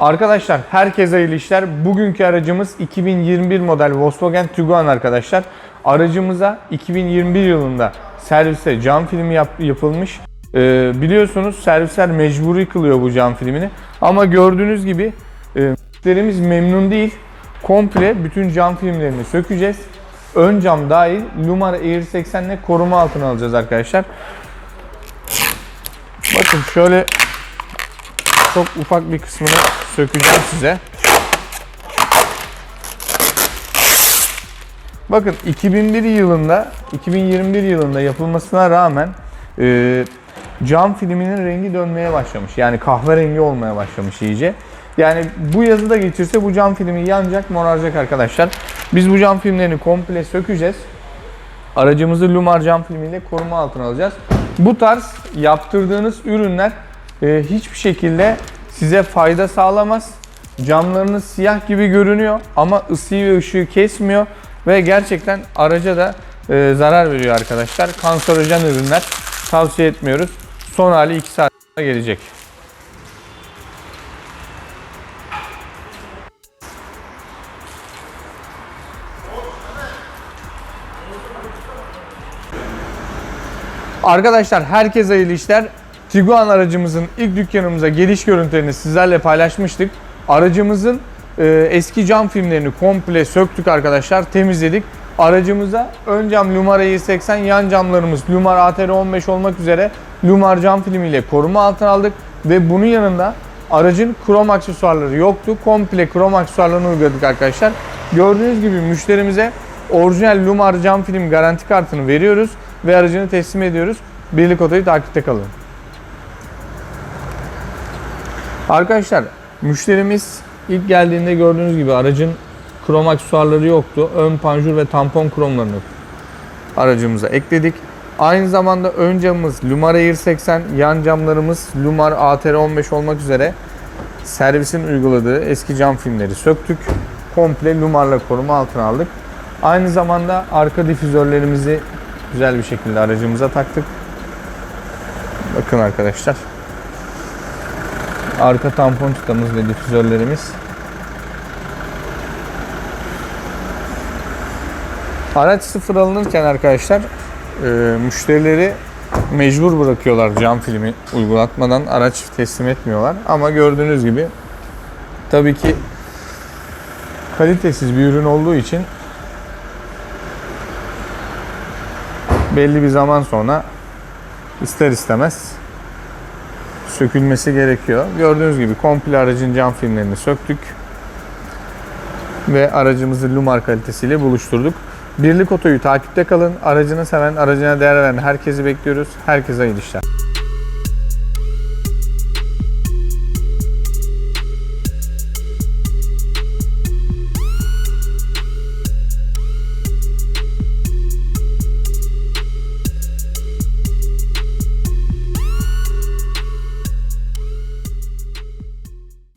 Arkadaşlar herkese hayırlı işler. Bugünkü aracımız 2021 model Volkswagen Tiguan arkadaşlar. Aracımıza 2021 yılında serviste cam filmi yap- yapılmış. Ee, biliyorsunuz servisler mecburi kılıyor bu cam filmini. Ama gördüğünüz gibi e, müşterimiz memnun değil. Komple bütün cam filmlerini sökeceğiz. Ön cam dahil Lumar Air 80 ile koruma altına alacağız arkadaşlar. Bakın şöyle çok ufak bir kısmını sökeceğim size. Bakın 2001 yılında, 2021 yılında yapılmasına rağmen e, cam filminin rengi dönmeye başlamış. Yani kahverengi olmaya başlamış iyice. Yani bu yazı da geçirse bu cam filmi yanacak, moraracak arkadaşlar. Biz bu cam filmlerini komple sökeceğiz. Aracımızı Lumar cam filmiyle koruma altına alacağız. Bu tarz yaptırdığınız ürünler e, hiçbir şekilde size fayda sağlamaz. Camlarınız siyah gibi görünüyor ama ısıyı ve ışığı kesmiyor ve gerçekten araca da e, zarar veriyor arkadaşlar. Kanserojen ürünler tavsiye etmiyoruz. Son hali 2 saat gelecek. Arkadaşlar herkese hayırlı işler. Tiguan aracımızın ilk dükkanımıza geliş görüntülerini sizlerle paylaşmıştık. Aracımızın e, eski cam filmlerini komple söktük arkadaşlar, temizledik. Aracımıza ön cam Lumar i80, yan camlarımız Lumar ATR15 olmak üzere Lumar cam filmiyle koruma altına aldık. Ve bunun yanında aracın krom aksesuarları yoktu. Komple krom aksesuarlarını uyguladık arkadaşlar. Gördüğünüz gibi müşterimize orijinal Lumar cam film garanti kartını veriyoruz ve aracını teslim ediyoruz. Birlik Oto'yu takipte kalın. Arkadaşlar müşterimiz ilk geldiğinde gördüğünüz gibi aracın krom aksesuarları yoktu. Ön panjur ve tampon kromlarını aracımıza ekledik. Aynı zamanda ön camımız Lumar Air 80, yan camlarımız Lumar ATR 15 olmak üzere servisin uyguladığı eski cam filmleri söktük. Komple Lumar'la koruma altına aldık. Aynı zamanda arka difüzörlerimizi güzel bir şekilde aracımıza taktık. Bakın arkadaşlar. Arka tampon çıtamız ve difüzörlerimiz. Araç sıfır alınırken arkadaşlar e, müşterileri mecbur bırakıyorlar cam filmi uygulatmadan araç teslim etmiyorlar. Ama gördüğünüz gibi tabii ki kalitesiz bir ürün olduğu için belli bir zaman sonra ister istemez sökülmesi gerekiyor. Gördüğünüz gibi komple aracın cam filmlerini söktük ve aracımızı Lumar kalitesiyle buluşturduk. Birlik Oto'yu takipte kalın. Aracını seven, aracına değer veren herkesi bekliyoruz. Herkese hayırlı işler.